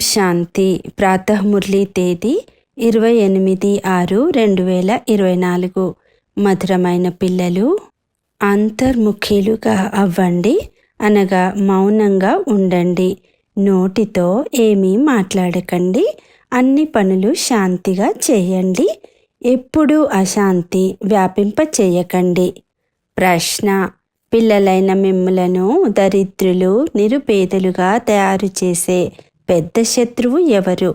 శాంతి. ప్రాతఃమురళి తేదీ ఇరవై ఎనిమిది ఆరు రెండు వేల ఇరవై నాలుగు. మధురమైన పిల్లలు అంతర్ముఖీలుగా అవ్వండి. అనగా మౌనంగా ఉండండి. నోటితో ఏమీ మాట్లాడకండి. అన్ని పనులు శాంతిగా చేయండి. ఎప్పుడూ అశాంతి వ్యాపింప చేయకండి ప్రశ్న. పిల్లలైన మిమ్ములను దరిద్రులు నిరుపేదలుగా తయారు చేసే పెద్ద శత్రువు ఎవరు?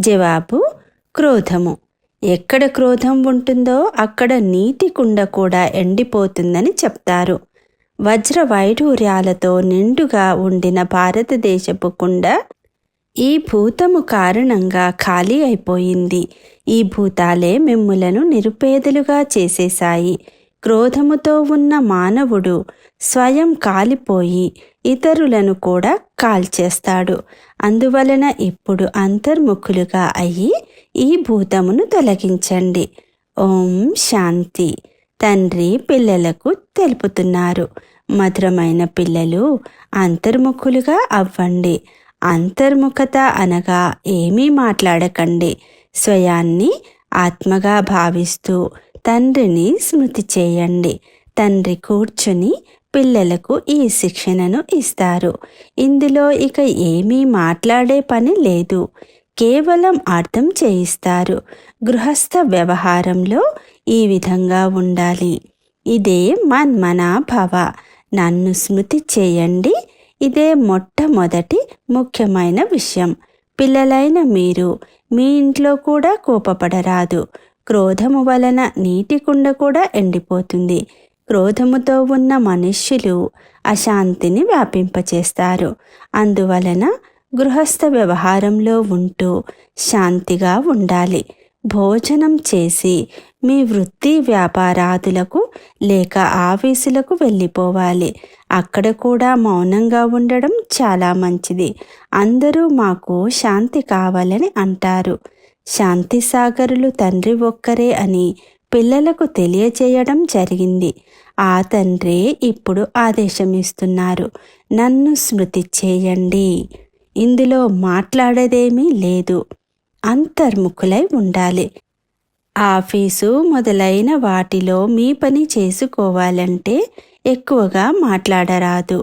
జవాబు క్రోధము. ఎక్కడ క్రోధం ఉంటుందో అక్కడ నీటి కుండ కూడా ఎండిపోతుందని చెప్తారు. వజ్ర వైఢూర్యాలతో నిండుగా ఉండిన భారతదేశపు కుండ ఈ భూతము కారణంగా ఖాళీ అయిపోయింది. ఈ భూతాలే మిమ్ములను నిరుపేదలుగా చేసేశాయి. క్రోధముతో ఉన్న మానవుడు స్వయం కాలిపోయి ఇతరులను కూడా కాల్చేస్తాడు. అందువలన ఇప్పుడు అంతర్ముఖులుగా అయ్యి ఈ భూతమును తొలగించండి. ఓం శాంతి. తండ్రి పిల్లలకు తెలుపుతున్నారు. మధురమైన పిల్లలు అంతర్ముఖులుగా అవ్వండి. అంతర్ముఖత అనగా ఏమీ మాట్లాడకండి. స్వయాన్ని ఆత్మగా భావిస్తూ తండ్రిని స్మృతి చేయండి. తండ్రి కూర్చుని పిల్లలకు ఈ శిక్షణను ఇస్తారు. ఇందులో ఇక ఏమీ మాట్లాడే పని లేదు. కేవలం అర్థం చేయిస్తారు. గృహస్థ వ్యవహారంలో ఈ విధంగా ఉండాలి. ఇదే మన్మనాభవ. నన్ను స్మృతి చేయండి. ఇదే మొట్టమొదటి ముఖ్యమైన విషయం. పిల్లలైన మీరు మీ ఇంట్లో కూడా కోపపడరాదు. క్రోధము వలన నీటి కుండ కూడా ఎండిపోతుంది. క్రోధముతో ఉన్న మనుష్యులు అశాంతిని వ్యాపింపచేస్తారు. అందువలన గృహస్థ వ్యవహారంలో ఉంటూ శాంతిగా ఉండాలి. భోజనం చేసి మీ వృత్తి వ్యాపారాదులకు లేక ఆఫీసులకు వెళ్ళిపోవాలి. అక్కడ కూడా మౌనంగా ఉండడం చాలా మంచిది. అందరూ మాకు శాంతి కావాలని అంటారు. శాంతి సాగరులు తండ్రి ఒక్కరే అని పిల్లలకు తెలియజేయడం జరిగింది. ఆ తండ్రి ఇప్పుడు ఆదేశమిస్తున్నారు. నన్ను స్మృతి చేయండి. ఇందులో మాట్లాడేదేమీ లేదు. అంతర్ముఖులై ఉండాలి. ఆఫీసు మొదలైన వాటిలో మీ పని చేసుకోవాలంటే ఎక్కువగా మాట్లాడరాదు.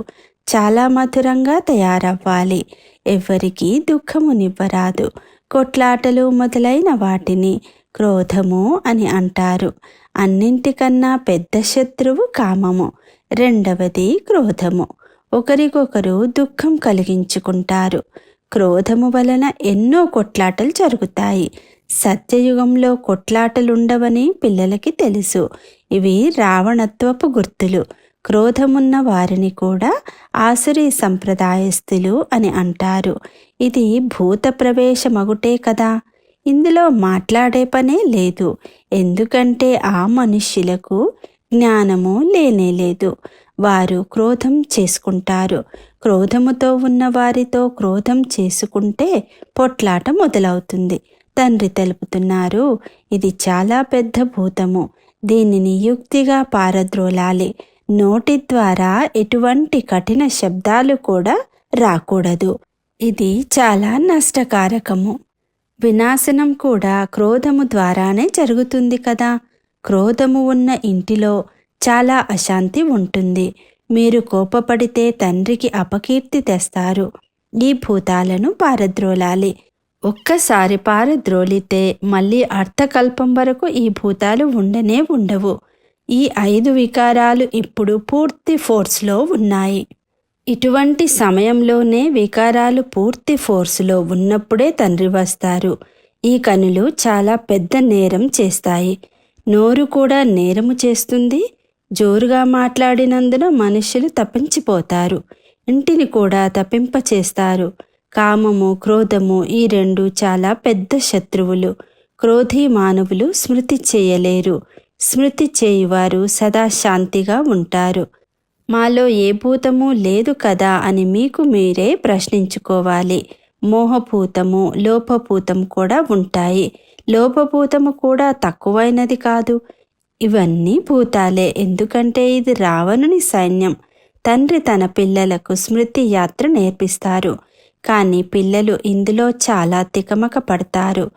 చాలా మధురంగా తయారవ్వాలి. ఎవరికీ దుఃఖమునివ్వరాదు. కొట్లాటలు మొదలైన వాటిని క్రోధము అని అంటారు. అన్నింటికన్నా పెద్ద శత్రువు కామము రెండవది క్రోధము. ఒకరికొకరు దుఃఖం కలిగించుకుంటారు. క్రోధము వలన ఎన్నో కొట్లాటలు జరుగుతాయి. సత్యయుగంలో కొట్లాటలుండవని పిల్లలకి తెలుసు. ఇవి రావణత్వపు గుర్తులు. క్రోధమున్న వారిని కూడా ఆసురీ సంప్రదాయస్థులు అని అంటారు. ఇది భూత ప్రవేశమగుటే కదా. ఇందులో మాట్లాడే పనే లేదు. ఎందుకంటే ఆ మనుష్యులకు జ్ఞానము లేనే లేదు. వారు క్రోధం చేసుకుంటారు. క్రోధముతో ఉన్న వారితో క్రోధం చేసుకుంటే పొట్లాట మొదలవుతుంది. తండ్రి తెలుపుతున్నారు ఇది చాలా పెద్ద భూతము. దీనిని యుక్తిగా పారద్రోలాలి. నోటి ద్వారా ఎటువంటి కఠిన శబ్దాలు కూడా రాకూడదు. ఇది చాలా నష్టకారకము. వినాశనం కూడా క్రోధము ద్వారానే జరుగుతుంది కదా. క్రోధము ఉన్న ఇంటిలో చాలా అశాంతి ఉంటుంది. మీరు కోపపడితే తండ్రికి అపకీర్తి తెస్తారు. ఈ భూతాలను పారద్రోలాలి. ఒక్కసారి పారద్రోలితే మళ్ళీ అర్థకల్పం వరకు ఈ భూతాలు ఉండనే ఉండవు. ఈ ఐదు వికారాలు ఇప్పుడు పూర్తి ఫోర్స్లో ఉన్నాయి. ఇటువంటి సమయంలోనే వికారాలు పూర్తి ఫోర్సులో ఉన్నప్పుడే తండ్రి వస్తారు. ఈ కనులు చాలా పెద్ద నేరం చేస్తాయి. నోరు కూడా నేరము చేస్తుంది. జోరుగా మాట్లాడినందున మనుషులు తప్పించిపోతారు. ఇంటిని కూడా తప్పింపచేస్తారు. కామము క్రోధము ఈ రెండు చాలా పెద్ద శత్రువులు. క్రోధి మానవులు స్మృతి చేయలేరు. స్మృతి చేయువారు సదా శాంతిగా ఉంటారు. మాలో ఏ భూతము లేదు కదా అని మీకు మీరే ప్రశ్నించుకోవాలి. మోహభూతము లోపభూతం కూడా ఉంటాయి. లోపభూతము కూడా తక్కువైనది కాదు. ఇవన్నీ భూతాలే. ఎందుకంటే ఇది రావణుని సైన్యం. తండ్రి తన పిల్లలకు స్మృతి యాత్ర నేర్పిస్తారు. కానీ పిల్లలు ఇందులో చాలా తికమక పడతారు.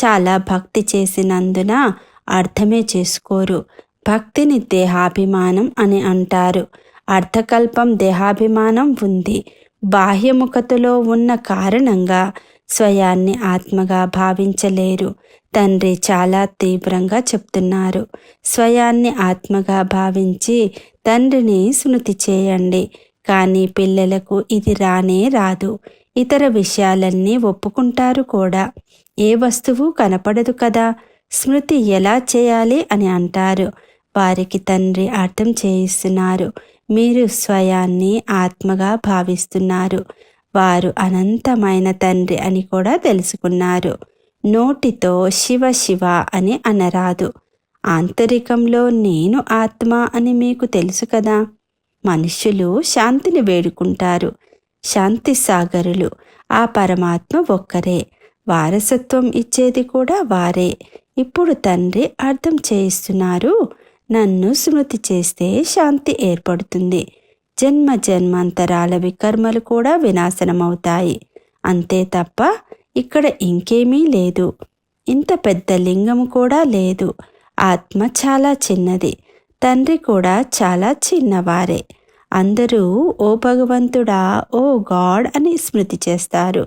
చాలా భక్తి చేసినందున అర్థమే చేసుకోరు. భక్తిని దేహాభిమానం అని అంటారు. అర్థకల్పం దేహాభిమానం ఉంది. బాహ్యముఖతలో ఉన్న కారణంగా స్వయాన్ని ఆత్మగా భావించలేరు. తండ్రి చాలా తీవ్రంగా చెప్తున్నారు. స్వయాన్ని ఆత్మగా భావించి తండ్రిని స్మృతి చేయండి. కానీ పిల్లలకు ఇది రానే రాదు. ఇతర విషయాలన్నీ ఒప్పుకుంటారు కూడా. ఏ వస్తువు కనపడదు కదా? స్మృతి ఎలా చేయాలి అని అంటారు. వారికి తండ్రి అర్థం చేయిస్తున్నారు. మీరు స్వయాన్ని ఆత్మగా భావిస్తున్నారు. వారు అనంతమైన తండ్రి అని కూడా తెలుసుకున్నారు. నోటితో శివ శివ అని అనరాదు. ఆంతరికంలో నేను ఆత్మ అని మీకు తెలుసు కదా. మనుషులు శాంతిని వేడుకుంటారు. శాంతి సాగరులు ఆ పరమాత్మ ఒక్కరే. వారసత్వం ఇచ్చేది కూడా వారే. ఇప్పుడు తండ్రి అర్థం చేయిస్తున్నారు. నన్ను స్మృతి చేస్తే శాంతి ఏర్పడుతుంది. జన్మ జన్మాంతరాల వికర్మలు కూడా వినాశనమవుతాయి. అంతే తప్ప ఇక్కడ ఇంకేమీ లేదు. ఇంత పెద్ద లింగము కూడా లేదు. ఆత్మ చాలా చిన్నది. తండ్రి కూడా చాలా చిన్నవారే. అందరూ ఓ భగవంతుడా ఓ గాడ్ అని స్మృతి చేస్తారు.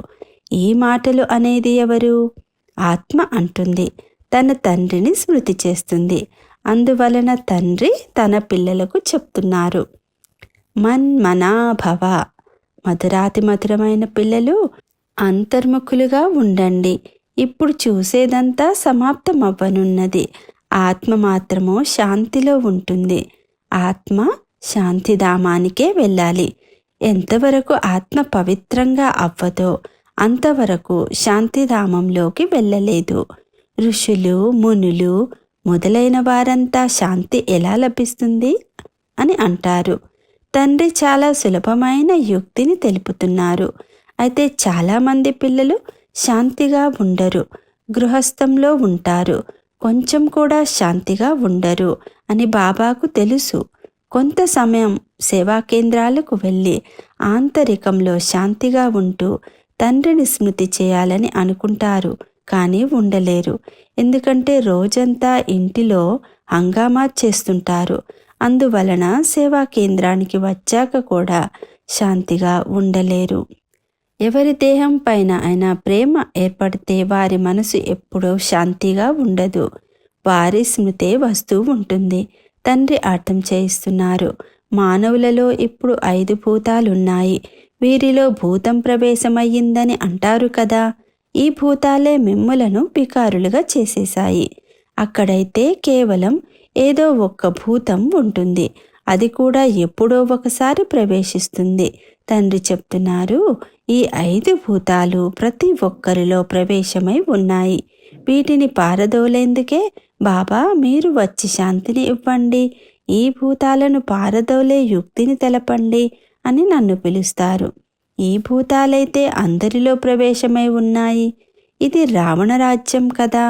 ఈ మాటలు అనేది ఎవరు? ఆత్మ అంటుంది. తన తండ్రిని స్మృతి చేస్తుంది. అందువలన తండ్రి తన పిల్లలకు చెప్తున్నారు. మన్మనాభవ మధురాతి మధురమైన పిల్లలు అంతర్ముఖులుగా ఉండండి. ఇప్పుడు చూసేదంతా సమాప్తమవ్వనున్నది. ఆత్మ మాత్రము శాంతిలో ఉంటుంది. ఆత్మ శాంతిధామానికే వెళ్ళాలి. ఎంతవరకు ఆత్మ పవిత్రంగా అవ్వదో అంతవరకు శాంతిధామంలోకి వెళ్ళలేదు. ఋషులు మునులు మొదలైన వారంతా శాంతి ఎలా లభిస్తుంది? అని అంటారు. తండ్రి చాలా సులభమైన యుక్తిని తెలుపుతున్నారు. అయితే చాలామంది పిల్లలు శాంతిగా ఉండరు గృహస్థంలో ఉంటారు. కొంచెం కూడా శాంతిగా ఉండరు అని బాబాకు తెలుసు. కొంత సమయం సేవా కేంద్రాలకు వెళ్ళి ఆంతరికంలో శాంతిగా ఉంటూ తండ్రిని స్మృతి చేయాలని అనుకుంటారు. కానీ ఉండలేరు. ఎందుకంటే రోజంతా ఇంటిలో హంగామా చేస్తుంటారు. అందువలన సేవా కేంద్రానికి వచ్చాక కూడా శాంతిగా ఉండలేరు. ఎవరి దేహం పైన అయినా ప్రేమ ఏర్పడితే వారి మనసు ఎప్పుడూ శాంతిగా ఉండదు. వారి స్మృతే వస్తూ ఉంటుంది. తండ్రి అర్థం చేయిస్తున్నారు. మానవులలో ఇప్పుడు ఐదు భూతాలున్నాయి. వీరిలో భూతం ప్రవేశమయ్యిందని అంటారు కదా. ఈ భూతాలే మిమ్ములను వికారులుగా చేసేశాయి. అక్కడైతే కేవలం ఏదో ఒక్క భూతం ఉంటుంది. అది కూడా ఎప్పుడో ఒకసారి ప్రవేశిస్తుంది. తండ్రి చెప్తున్నారు ఈ ఐదు భూతాలు ప్రతి ఒక్కరిలో ప్రవేశమై ఉన్నాయి. వీటిని పారదోలేందుకే బాబా మీరు వచ్చి శాంతిని ఇవ్వండి. ఈ భూతాలను పారదోలే యుక్తిని తెలపండి అని నన్ను పిలుస్తారు. ఈ భూతాలైతే అందరిలో ప్రవేశమై ఉన్నాయి. ఇది రావణ రాజ్యం కదా.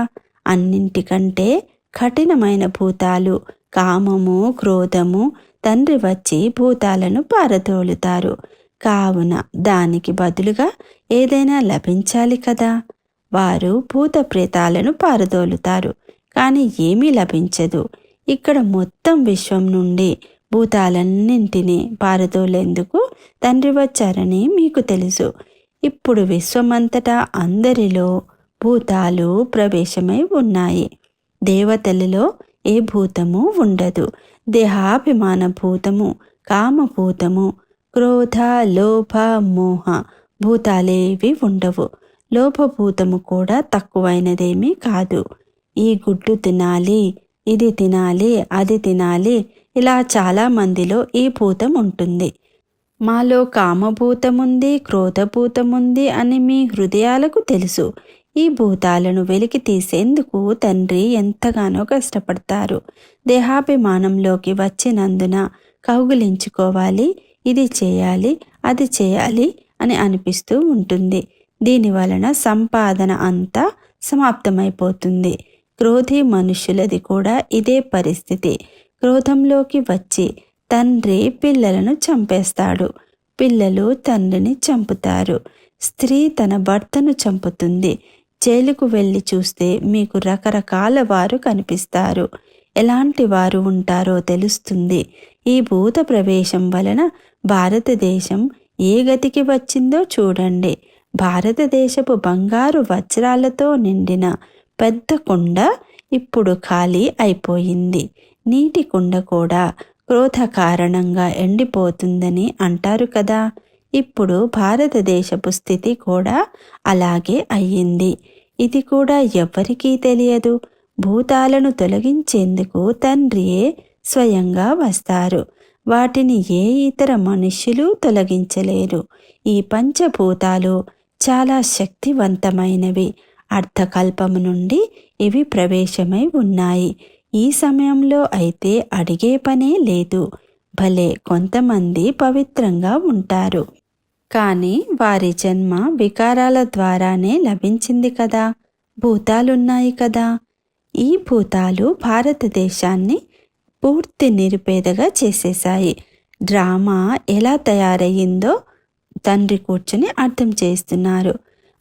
అన్నింటికంటే కఠినమైన భూతాలు. కామము క్రోధము తండ్రి వచ్చి భూతాలను పారదోలుతారు కావున దానికి బదులుగా ఏదైనా లభించాలి కదా. వారు భూత ప్రేతాలను పారదోలుతారు కానీ ఏమీ లభించదు. ఇక్కడ మొత్తం విశ్వం నుండి భూతాలన్నింటినీ పారదోలేందుకు తండ్రి వచ్చారని మీకు తెలుసు. ఇప్పుడు విశ్వమంతటా అందరిలో భూతాలు ప్రవేశమై ఉన్నాయి. దేవతలలో ఏ భూతము ఉండదు. దేహాభిమాన భూతము కామభూతము క్రోధ లోభ మోహ భూతాలేవి ఉండవు. లోపభూతము కూడా తక్కువైనదేమీ కాదు. ఈ గుడ్డు తినాలి ఇది తినాలి అది తినాలి ఇలా చాలా మందిలో ఈ భూతం ఉంటుంది. మాలో కామభూతముంది క్రోధభూతముంది అని మీ హృదయాలకు తెలుసు. ఈ భూతాలను వెలికి తీసేందుకు తండ్రి ఎంతగానో కష్టపడతారు. దేహాభిమానంలోకి వచ్చినందున కౌగులించుకోవాలి ఇది చేయాలి అది చేయాలి అని అనిపిస్తూ ఉంటుంది. దీని వలన సంపాదన అంతా సమాప్తమైపోతుంది. క్రోధి మనుషులది కూడా ఇదే పరిస్థితి. క్రోధంలోకి వచ్చి తండ్రి పిల్లలను చంపేస్తాడు. పిల్లలు తండ్రిని చంపుతారు. స్త్రీ తన భర్తను చంపుతుంది. జైలుకు వెళ్ళి చూస్తే మీకు రకరకాల వారు కనిపిస్తారు. ఎలాంటి వారు ఉంటారో తెలుస్తుంది. ఈ భూత ప్రవేశం వలన భారతదేశం ఏ గతికి వచ్చిందో చూడండి. భారతదేశపు బంగారు వజ్రాలతో నిండిన పెద్ద కొండ ఇప్పుడు ఖాళీ అయిపోయింది. నీటి కుండ కూడా క్రోధ కారణంగా ఎండిపోతుందని అంటారు కదా. ఇప్పుడు భారతదేశపు స్థితి కూడా అలాగే అయ్యింది. ఇది కూడా ఎవ్వరికీ తెలియదు. భూతాలను తొలగించేందుకు తండ్రియే స్వయంగా వస్తారు. వాటిని ఏ ఇతర మనుష్యులు తొలగించలేరు. ఈ పంచభూతాలు చాలా శక్తివంతమైనవి. అర్థకల్పము నుండి ఇవి ప్రవేశమై ఉన్నాయి. ఈ సమయంలో అయితే అడిగే పనే లేదు. భలే కొంతమంది పవిత్రంగా ఉంటారు. కానీ వారి జన్మ వికారాల ద్వారానే లభించింది కదా. భూతాలున్నాయి కదా. ఈ భూతాలు భారతదేశాన్ని పూర్తి నిరుపేదగా చేసేశాయి. డ్రామా ఎలా తయారయ్యిందో తండ్రి కూర్చుని అర్థం చేస్తున్నారు.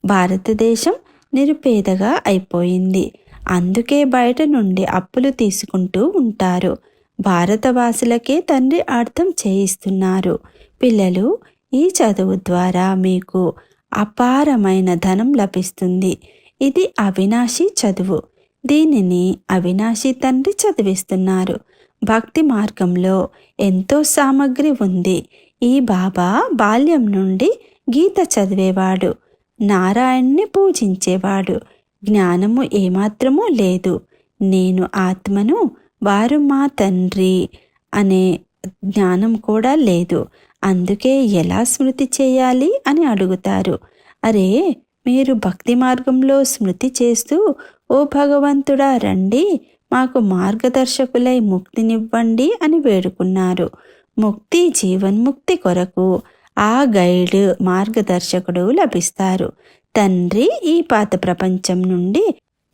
భారతదేశం నిరుపేదగా అయిపోయింది. అందుకే బయట నుండి అప్పులు తీసుకుంటూ ఉంటారు. భారతవాసులకే తండ్రి అర్థం చేయిస్తున్నారు. పిల్లలు ఈ చదువు ద్వారా మీకు అపారమైన ధనం లభిస్తుంది. ఇది అవినాశి చదువు. దీనిని అవినాశి తండ్రి చదివిస్తున్నారు. భక్తి మార్గంలో ఎంతో సామగ్రి ఉంది. ఈ బాబా బాల్యం నుండి గీత చదివేవాడు. నారాయణ్ణి పూజించేవాడు. జ్ఞానము ఏమాత్రమూ లేదు. నేను ఆత్మను వారు మా తండ్రి అనే జ్ఞానం కూడా లేదు. అందుకే ఎలా స్మృతి చేయాలి అని అడుగుతారు. అరే మీరు భక్తి మార్గంలో స్మృతి చేస్తూ ఓ భగవంతుడా రండి మాకు మార్గదర్శకులై ముక్తినివ్వండి అని వేడుకున్నారు. ముక్తి జీవన్ముక్తి కొరకు ఆ గైడ్ మార్గదర్శకుడు లభిస్తారు. తండ్రి ఈ పాత ప్రపంచం నుండి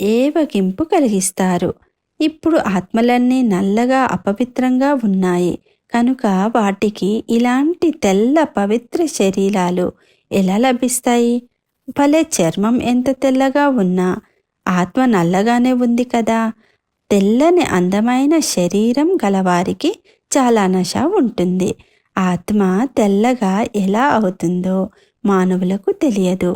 ఏవగింపు కలిగిస్తారు? ఇప్పుడు ఆత్మలన్నీ నల్లగా అపవిత్రంగా ఉన్నాయి. కనుక వాటికి ఇలాంటి తెల్ల పవిత్ర శరీరాలు ఎలా లభిస్తాయి? భలే చర్మం ఎంత తెల్లగా ఉన్నా ఆత్మ నల్లగానే ఉంది కదా? తెల్లని అందమైన శరీరం గలవారికి చాలా నశ ఉంటుంది. ఆత్మ తెల్లగా ఎలా అవుతుందో మానవులకు తెలియదు.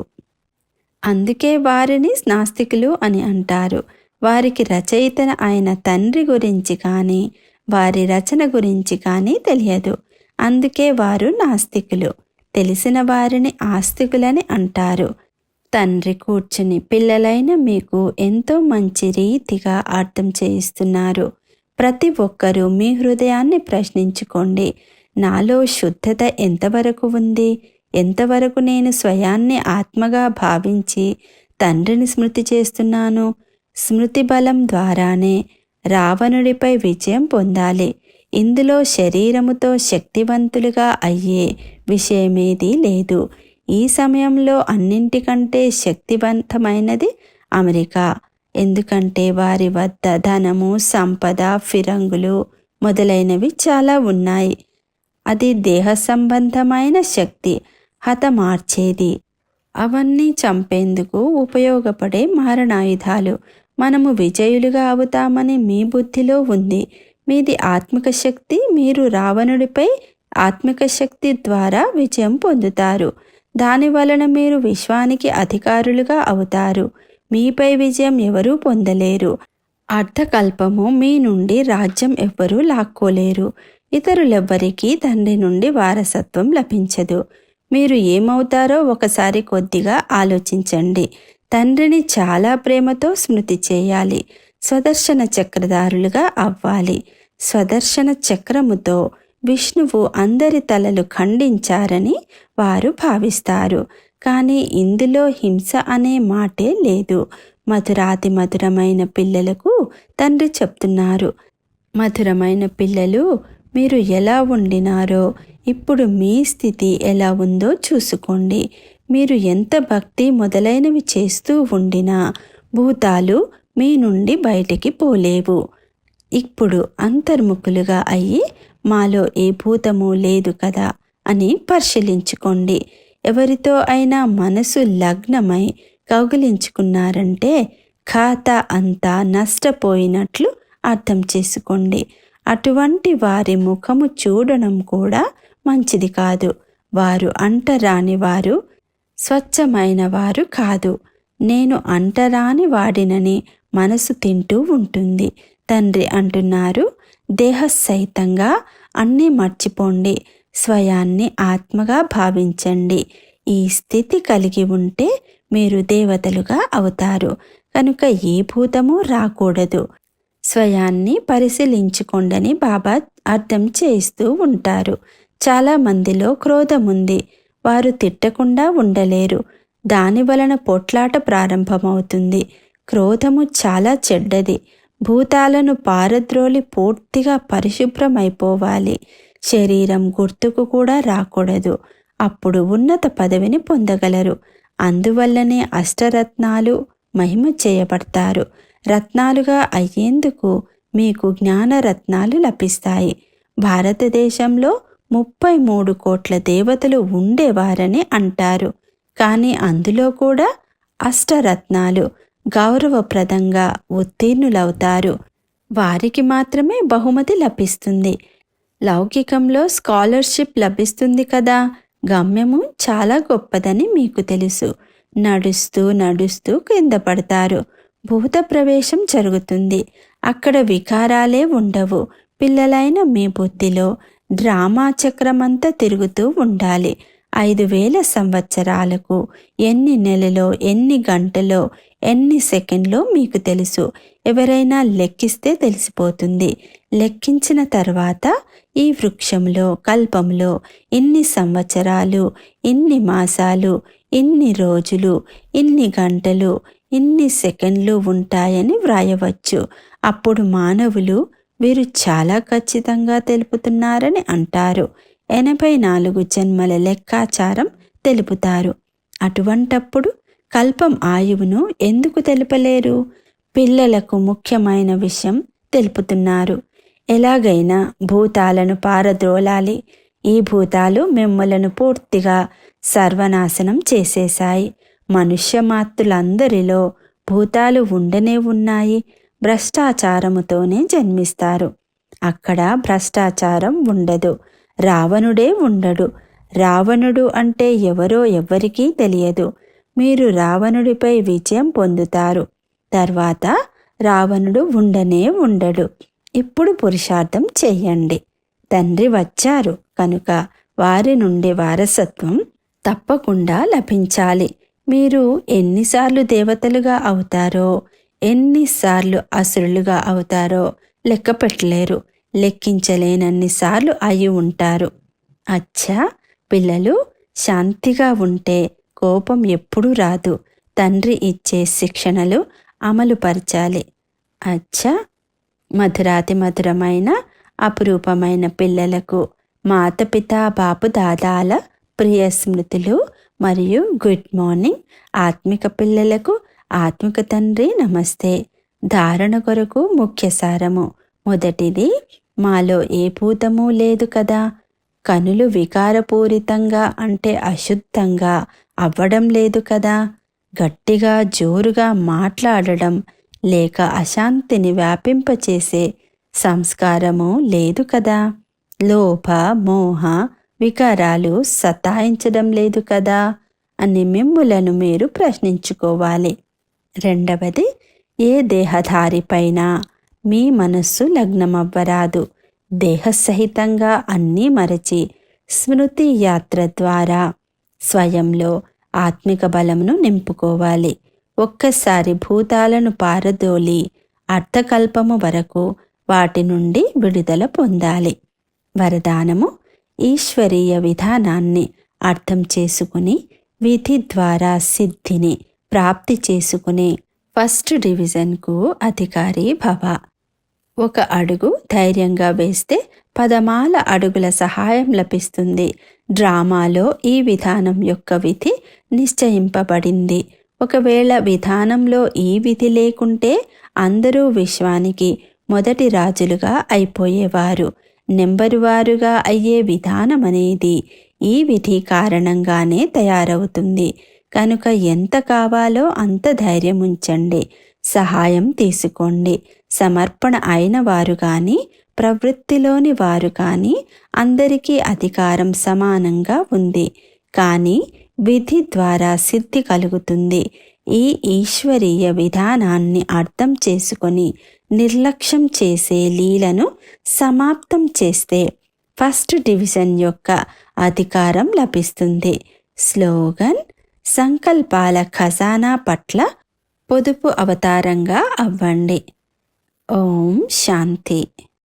అందుకే వారిని నాస్తికులు అని అంటారు. వారికి రచయితన ఆయన తండ్రి గురించి కానీ వారి రచన గురించి కానీ తెలియదు. అందుకే వారు నాస్తికులు. తెలిసిన వారిని ఆస్తికులని అంటారు. తండ్రి కూర్చుని పిల్లలైన మీకు ఎంతో మంచి రీతిగా అర్థం చేయిస్తున్నారు. ప్రతి ఒక్కరూ మీ హృదయాన్ని ప్రశ్నించుకోండి. నాలో శుద్ధత ఎంతవరకు ఉంది? ఎంతవరకు నేను స్వయాన్ని ఆత్మగా భావించి తండ్రిని స్మృతి చేస్తున్నాను స్మృతి బలం ద్వారానే రావణుడిపై విజయం పొందాలి. ఇందులో శరీరముతో శక్తివంతులుగా అయ్యే విషయమేదీ లేదు. ఈ సమయంలో అన్నింటికంటే శక్తివంతమైనది అమెరికా. ఎందుకంటే వారి వద్ద ధనము సంపద ఫిరంగులు మొదలైనవి చాలా ఉన్నాయి. అది దేహ సంబంధమైన శక్తి. హతమార్చేది. అవన్నీ చంపేందుకు ఉపయోగపడే మారణాయుధాలు. మనము విజయులుగా అవుతామని మీ బుద్ధిలో ఉంది. మీది ఆత్మిక శక్తి మీరు రావణుడిపై ఆత్మిక శక్తి ద్వారా విజయం పొందుతారు. దాని వలన మీరు విశ్వానికి అధికారులుగా అవుతారు. మీపై విజయం ఎవరూ పొందలేరు. అర్థకల్పము మీ నుండి రాజ్యం ఎవ్వరూ లాక్కోలేరు. ఇతరులెవ్వరికీ తండ్రి నుండి వారసత్వం లభించదు. మీరు ఏమవుతారో ఒకసారి కొద్దిగా ఆలోచించండి. తండ్రిని చాలా ప్రేమతో స్మృతి చేయాలి. స్వదర్శన చక్రధారులుగా అవ్వాలి. స్వదర్శన చక్రముతో విష్ణువు అందరి తలలు ఖండించారని వారు భావిస్తారు. కానీ ఇందులో హింస అనే మాటే లేదు. మధురాతి మధురమైన పిల్లలకు తండ్రి చెప్తున్నారు. మధురమైన పిల్లలు మీరు ఎలా ఉండినారో ఇప్పుడు మీ స్థితి ఎలా ఉందో చూసుకోండి. మీరు ఎంత భక్తి మొదలైనవి చేస్తూ ఉండినా భూతాలు మీ నుండి బయటికి పోలేవు. ఇప్పుడు అంతర్ముఖులుగా అయ్యి మాలో ఏ భూతము లేదు కదా అని పరిశీలించుకోండి. ఎవరితో అయినా మనసు లగ్నమై కౌగిలించుకున్నారంటే ఖాతా అంతా నష్టపోయినట్లు అర్థం చేసుకోండి. అటువంటి వారి ముఖము చూడడం కూడా మంచిది కాదు. వారు అంటరాని వారు స్వచ్ఛమైన వారు కాదు. నేను అంటరాని వాడినని మనసు తింటూ ఉంటుంది. తండ్రి అంటున్నారు దేహసహితంగా అన్నీ మర్చిపోండి. స్వయాన్ని ఆత్మగా భావించండి. ఈ స్థితి కలిగి ఉంటే మీరు దేవతలుగా అవుతారు. కనుక ఏ భూతము రాకూడదు. స్వయాన్ని పరిశీలించుకోండని బాబా అర్థం చేస్తూ ఉంటారు. చాలా మందిలో క్రోధం ఉంది వారు తిట్టకుండా ఉండలేరు. దాని వలన పొట్లాట ప్రారంభమవుతుంది. క్రోధము చాలా చెడ్డది. భూతాలను పారద్రోలి పూర్తిగా పరిశుభ్రమైపోవాలి. శరీరం గుర్తుకు కూడా రాకూడదు. అప్పుడు ఉన్నత పదవిని పొందగలరు. అందువల్లనే అష్టరత్నాలు మహిమ చేయబడతారు. రత్నాలుగా అయ్యేందుకు మీకు జ్ఞానరత్నాలు లభిస్తాయి. భారతదేశంలో ముప్పై మూడు కోట్ల దేవతలు ఉండేవారని అంటారు. కానీ అందులో కూడా అష్టరత్నాలు గౌరవప్రదంగా ఉత్తీర్ణులవుతారు. వారికి మాత్రమే బహుమతి లభిస్తుంది. లౌకికంలో స్కాలర్షిప్ లభిస్తుంది కదా? గమ్యము చాలా గొప్పదని మీకు తెలుసు. నడుస్తూ నడుస్తూ కింద పడతారు. భూత ప్రవేశం జరుగుతుంది. అక్కడ వికారాలే ఉండవు. పిల్లలైన మీ బుద్ధిలో డ్రామా చక్రమంతా తిరుగుతూ ఉండాలి. ఐదు వేల సంవత్సరాలకు ఎన్ని నెలలో ఎన్ని గంటలో ఎన్ని సెకండ్లో మీకు తెలుసు. ఎవరైనా లెక్కిస్తే తెలిసిపోతుంది. లెక్కించిన తర్వాత ఈ వృక్షంలో కల్పంలో ఇన్ని సంవత్సరాలు ఇన్ని మాసాలు ఇన్ని రోజులు ఇన్ని గంటలు ఇన్ని సెకండ్లు ఉంటాయని వ్రాయవచ్చు. అప్పుడు మానవులు వీరు చాలా ఖచ్చితంగా తెలుపుతున్నారని అంటారు. ఎనభై నాలుగు జన్మల లెక్కాచారం తెలుపుతారు. అటువంటప్పుడు కల్పం ఆయువును ఎందుకు తెలుపలేరు? పిల్లలకు ముఖ్యమైన విషయం తెలుపుతున్నారు. ఎలాగైనా భూతాలను పారద్రోలాలి. ఈ భూతాలు మిమ్మలను పూర్తిగా సర్వనాశనం చేసేశాయి. మనుష్యమాత్రులందరిలో భూతాలు ఉండనే ఉన్నాయి. భ్రష్టాచారముతోనే జన్మిస్తారు. అక్కడ భ్రష్టాచారం ఉండదు. రావణుడే ఉండడు. రావణుడు అంటే ఎవరో ఎవ్వరికీ తెలియదు. మీరు రావణుడిపై విజయం పొందుతారు. తర్వాత రావణుడు ఉండనే ఉండడు. ఇప్పుడు పురుషార్థం చెయ్యండి తండ్రి వచ్చారు. కనుక వారి నుండి వారసత్వం తప్పకుండా లభించాలి. మీరు ఎన్నిసార్లు దేవతలుగా అవుతారో ఎన్నిసార్లు అసురులుగా అవుతారో లెక్క పెట్టలేరు లెక్కించలేనన్నిసార్లు అయి ఉంటారు. అచ్చా! పిల్లలు శాంతిగా ఉంటే కోపం ఎప్పుడూ రాదు. తండ్రి ఇచ్చే శిక్షణలు అమలుపరచాలి. అచ్చా! మధురాతి మధురమైన అపురూపమైన పిల్లలకు మాతపిత బాపు దాదాల ప్రియ స్మృతులు మరియు గుడ్ మార్నింగ్. ఆత్మిక పిల్లలకు ఆత్మిక తండ్రి నమస్తే. ధారణ కొరకు ముఖ్య సారము. మొదటిది మాలో ఏ భూతము లేదు కదా? కనులు వికారపూరితంగా అంటే అశుద్ధంగా అవ్వడం లేదు కదా? గట్టిగా జోరుగా మాట్లాడడం లేక అశాంతిని వ్యాపింపచేసే సంస్కారము లేదు కదా? లోభ మోహ వికారాలు సతాయించడం లేదు కదా అని మిమ్ములను మీరు ప్రశ్నించుకోవాలి. రెండవది ఏ దేహధారిపైన మీ మనస్సు లగ్నమవ్వరాదు. దేహసహితంగా అన్నీ మరచి స్మృతి యాత్ర ద్వారా స్వయంలో ఆత్మిక బలమును నింపుకోవాలి. ఒక్కసారి భూతాలను పారదోలి అర్థకల్పము వరకు వాటి నుండి విడుదల పొందాలి. వరదానము ఈశ్వరీయ విధానాన్ని అర్థం చేసుకుని విధి ద్వారా సిద్ధిని ప్రాప్తి చేసుకునే ఫస్ట్ డివిజన్కు అధికారి భవ. ఒక అడుగు ధైర్యంగా వేస్తే పదమాల అడుగుల సహాయం లభిస్తుంది. డ్రామాలో ఈ విధానం యొక్క విధి నిశ్చయింపబడింది. ఒకవేళ విధానంలో ఈ విధి లేకుంటే అందరూ విశ్వానికి మొదటి రాజులుగా అయిపోయేవారు. నెంబరు వారుగా అయ్యే విధానం అనేది ఈ విధి కారణంగానే తయారవుతుంది. కనుక ఎంత కావాలో అంత ధైర్యం ఉంచండి సహాయం తీసుకోండి. సమర్పణ అయిన వారు కానీ ప్రవృత్తిలోని వారు కానీ అందరికీ అధికారం సమానంగా ఉంది. కానీ విధి ద్వారా సిద్ధి కలుగుతుంది. ఈ ఈశ్వరీయ విధానాన్ని అర్థం చేసుకొని నిర్లక్ష్యం చేసే లీలను సమాప్తం చేస్తే ఫస్ట్ డివిజన్ యొక్క అధికారం లభిస్తుంది. స్లోగన్ సంకల్పాల ఖజానా పట్ల పొదుపు అవతారంగా అవ్వండి. ఓం శాంతి.